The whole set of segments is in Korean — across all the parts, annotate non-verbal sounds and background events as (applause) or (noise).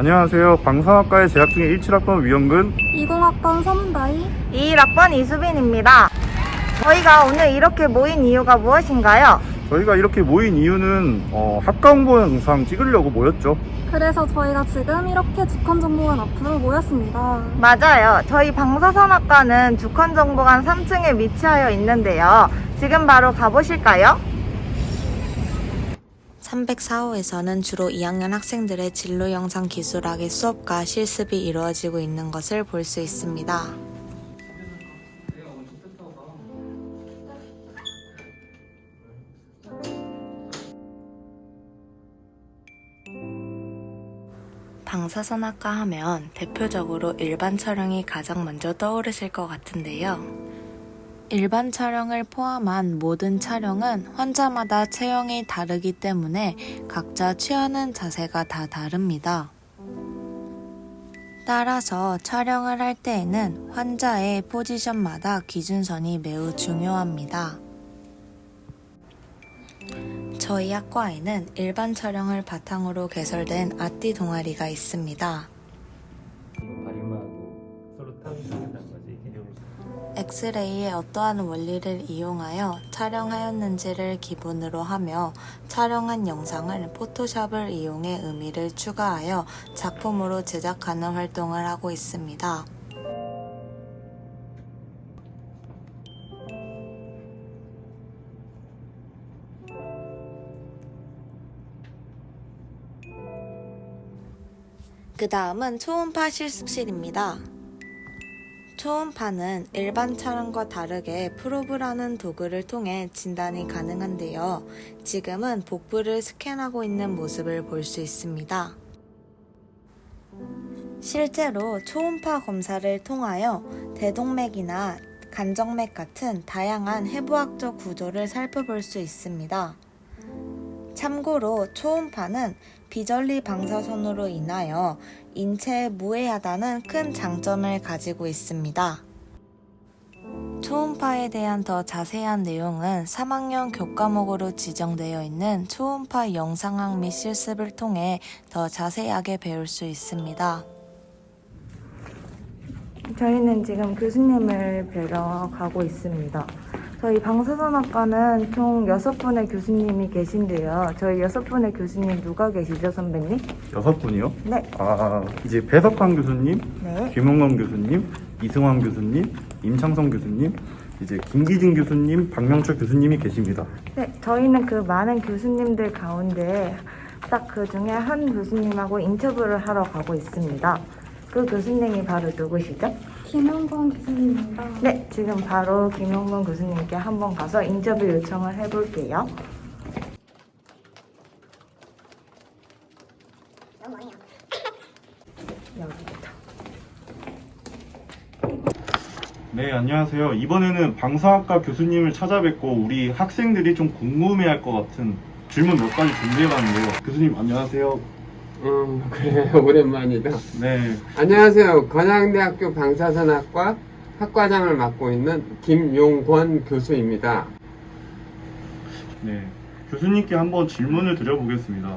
안녕하세요. 방산학과에 재학 중인 17학번 위영근. 20학번 서문다희 21학번 이수빈입니다. 저희가 오늘 이렇게 모인 이유가 무엇인가요? 저희가 이렇게 모인 이유는 어, 학과 홍보 영상 찍으려고 모였죠. 그래서 저희가 지금 이렇게 직권정보관 앞으로 모였습니다. 맞아요. 저희 방사선학과는 주컨정보관 3층에 위치하여 있는데요. 지금 바로 가보실까요? 304호에서는 주로 2학년 학생들의 진로 영상 기술학의 수업과 실습이 이루어지고 있는 것을 볼 수 있습니다. 방사선학과 하면 대표적으로 일반 촬영이 가장 먼저 떠오르실 것 같은데요. 일반 촬영을 포함한 모든 촬영은 환자마다 체형이 다르기 때문에 각자 취하는 자세가 다 다릅니다. 따라서 촬영을 할 때에는 환자의 포지션마다 기준선이 매우 중요합니다. 저희 학과에는 일반 촬영을 바탕으로 개설된 아띠 동아리가 있습니다. 엑스레이의 어떠한 원리를 이용하여 촬영하였는지를 기본으로 하며 촬영한 영상을 포토샵을 이용해 의미를 추가하여 작품으로 제작하는 활동을 하고 있습니다. 그 다음은 초음파 실습실입니다. 초음파는 일반 촬영과 다르게 프로브라는 도구를 통해 진단이 가능한데요. 지금은 복부를 스캔하고 있는 모습을 볼 수 있습니다. 실제로 초음파 검사를 통하여 대동맥이나 간정맥 같은 다양한 해부학적 구조를 살펴볼 수 있습니다. 참고로 초음파는 비전리 방사선으로 인하여 인체에 무해하다는 큰 장점을 가지고 있습니다. 초음파에 대한 더 자세한 내용은 3학년 교과목으로 지정되어 있는 초음파 영상학 및 실습을 통해 더 자세하게 배울 수 있습니다. 저희는 지금 교수님을 뵈러 가고 있습니다. 저희 방사선학과는 총 6분의 교수님이 계신데요. 저희 6분의 교수님 누가 계시죠, 선배님? 여섯 분이요. 네. 아, 이제 배석환 교수님, 네. 김용건 교수님, 이승환 교수님, 임창성 교수님, 이제 김기진 교수님, 박명철 교수님이 계십니다. 네, 저희는 그 많은 교수님들 가운데 딱 그 중에 한 교수님하고 인터뷰를 하러 가고 있습니다. 그 교수님이 바로 누구시죠? 김영건 교수님입니다. 네, 지금 바로 김용건 교수님께 한번 가서 인터뷰 요청을 해볼게요. 여기부터. 네, 안녕하세요. 이번에는 방사학과 교수님을 찾아뵙고 우리 학생들이 좀 궁금해할 것 같은 질문 몇 가지 준비해봤는데요. 교수님 안녕하세요. 음, 그래, (laughs) 오랜만이다. 네, 안녕하세요. 건양대학교 방사선학과 학과장을 맡고 있는 김용권 교수입니다. 네. 교수님께 한번 질문을 드려보겠습니다.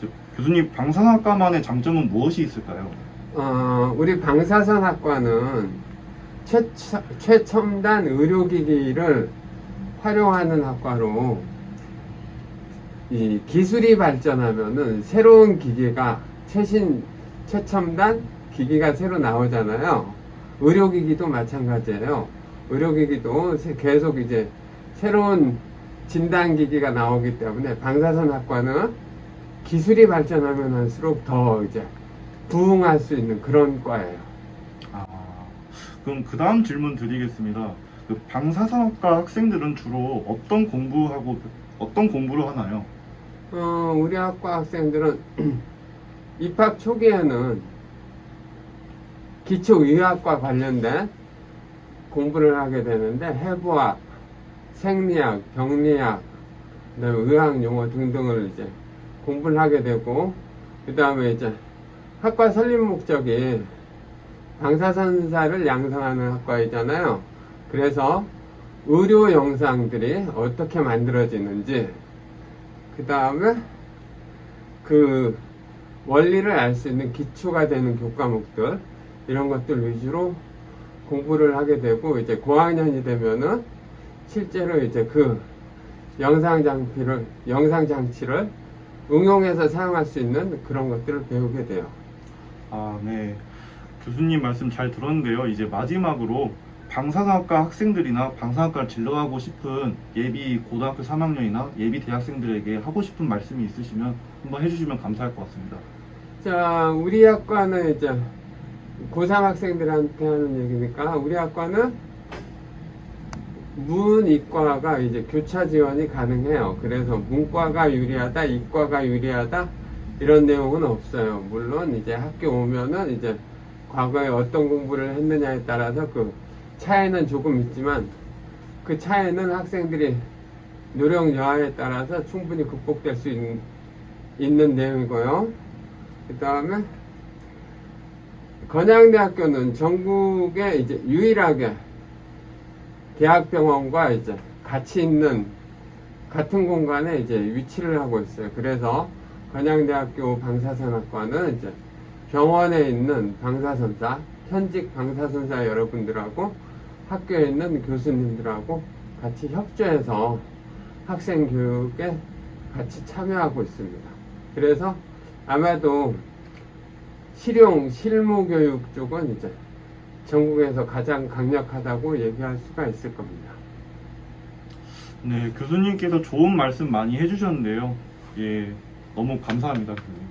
저, 교수님 방사학과만의 장점은 무엇이 있을까요? 어, 우리 방사선학과는 최, 최첨단 의료기기를 활용하는 학과로 이 기술이 발전하면은 새로운 기기가 최신 최첨단 기기가 새로 나오잖아요. 의료기기도 마찬가지예요. 의료기기도 세- 계속 이제 새로운 진단기기가 나오기 때문에 방사선학과는 기술이 발전하면 할수록 더 이제 부응할 수 있는 그런 과예요. 아, 그럼 그 다음 질문 드리겠습니다. 그 방사선학과 학생들은 주로 어떤 공부하고 어떤 공부를 하나요? 어, 우리 학과 학생들은 (clears throat) 입학 초기에는 기초의학과 관련된 공부를 하게 되는데 해부학, 생리학, 병리학, 의학 용어 등등을 이제 공부를 하게 되고 그 다음에 이제 학과 설립 목적이 방사선사를 양성하는 학과이잖아요. 그래서 의료 영상들이 어떻게 만들어지는지 그 다음에 그 원리를 알 수 있는 기초가 되는 교과목들 이런 것들 위주로 공부를 하게 되고 이제 고학년이 되면은 실제로 이제 그 영상 장비를 영상 장치를 응용해서 사용할 수 있는 그런 것들을 배우게 돼요. 아, 네. 교수님 말씀 잘 들었는데요. 이제 마지막으로 방사선학과 학생들이나 방사선학과를 진로하고 싶은 예비 고등학교 3학년이나 예비 대학생들에게 하고 싶은 말씀이 있으시면 한번 해주시면 감사할 것 같습니다. 자, 우리 학과는 이제 고3 학생들한테 하는 얘기니까 우리 학과는 문이과가 이제 교차 지원이 가능해요. 그래서 문과가 유리하다, 이과가 유리하다 이런 내용은 없어요. 물론 이제 학교 오면은 이제 과거에 어떤 공부를 했느냐에 따라서 그 차이는 조금 있지만 그 차이는 학생들이 노력 여하에 따라서 충분히 극복될 수 있는, 있는 내용이고요. 그 다음에 건양대학교는 전국에 이제 유일하게 대학병원과 이제 같이 있는 같은 공간에 이제 위치를 하고 있어요. 그래서 건양대학교 방사선학과는 이제 병원에 있는 방사선사, 현직 방사선사 여러분들하고 학교에 있는 교수님들하고 같이 협조해서 학생 교육에 같이 참여하고 있습니다. 그래서 아마도 실용 실무 교육 쪽은 이제 전국에서 가장 강력하다고 얘기할 수가 있을 겁니다. 네, 교수님께서 좋은 말씀 많이 해주셨는데요. 예, 너무 감사합니다, 교수님.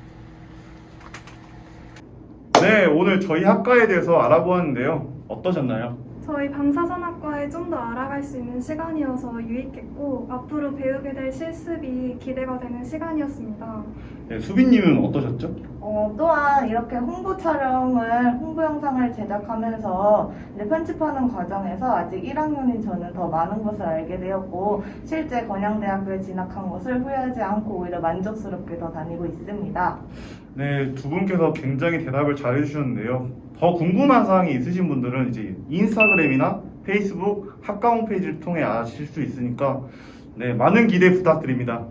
네, 오늘 저희 학과에 대해서 알아보았는데요. 어떠셨나요? 저희 방사선학과에 좀 더 알아갈 수 있는 시간이어서 유익했고 앞으로 배우게 될 실습이 기대가 되는 시간이었습니다. 네, 수빈님은 어떠셨죠? 어, 또한 이렇게 홍보 촬영을, 홍보 영상을 제작하면서 이제 편집하는 과정에서 아직 1학년인 저는 더 많은 것을 알게 되었고, 실제 건양대학교에 진학한 것을 후회하지 않고 오히려 만족스럽게 더 다니고 있습니다. 네, 두 분께서 굉장히 대답을 잘 해주셨는데요. 더 궁금한 사항이 있으신 분들은 이제 인스타그램이나 페이스북 학과 홈페이지를 통해 아실 수 있으니까 네, 많은 기대 부탁드립니다.